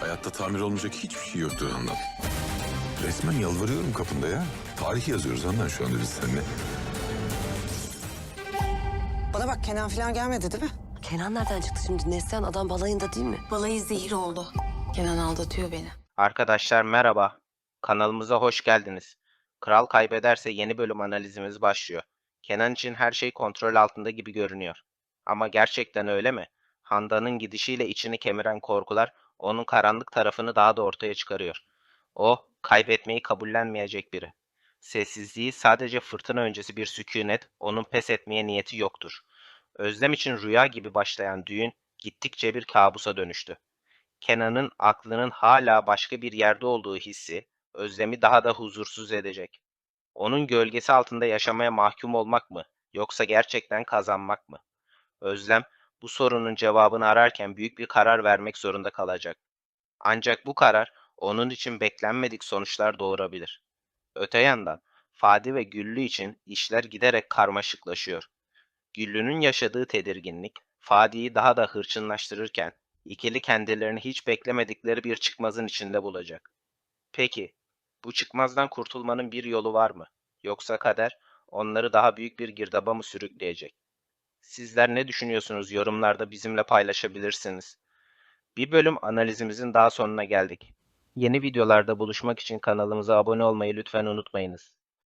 Hayatta tamir olmayacak hiçbir şey yoktur Handan. Resmen yalvarıyorum kapında ya. Tarih yazıyoruz Handan şu anda biz seninle. Bana bak Kenan falan gelmedi değil mi? Kenan nereden çıktı şimdi? Neslihan adam balayında değil mi? Balayı zehir oldu. Kenan aldatıyor beni. Arkadaşlar merhaba. Kanalımıza hoş geldiniz. Kral kaybederse yeni bölüm analizimiz başlıyor. Kenan için her şey kontrol altında gibi görünüyor. Ama gerçekten öyle mi? Handan'ın gidişiyle içini kemiren korkular onun karanlık tarafını daha da ortaya çıkarıyor. O, kaybetmeyi kabullenmeyecek biri. Sessizliği sadece fırtına öncesi bir sükunet, onun pes etmeye niyeti yoktur. Özlem için rüya gibi başlayan düğün gittikçe bir kabusa dönüştü. Kenan'ın aklının hala başka bir yerde olduğu hissi Özlem'i daha da huzursuz edecek. Onun gölgesi altında yaşamaya mahkum olmak mı yoksa gerçekten kazanmak mı? Özlem bu sorunun cevabını ararken büyük bir karar vermek zorunda kalacak. Ancak bu karar onun için beklenmedik sonuçlar doğurabilir. Öte yandan Fadi ve Güllü için işler giderek karmaşıklaşıyor. Güllü'nün yaşadığı tedirginlik Fadi'yi daha da hırçınlaştırırken İkili kendilerini hiç beklemedikleri bir çıkmazın içinde bulacak. Peki, bu çıkmazdan kurtulmanın bir yolu var mı? Yoksa kader onları daha büyük bir girdaba mı sürükleyecek? Sizler ne düşünüyorsunuz yorumlarda bizimle paylaşabilirsiniz. Bir bölüm analizimizin daha sonuna geldik. Yeni videolarda buluşmak için kanalımıza abone olmayı lütfen unutmayınız.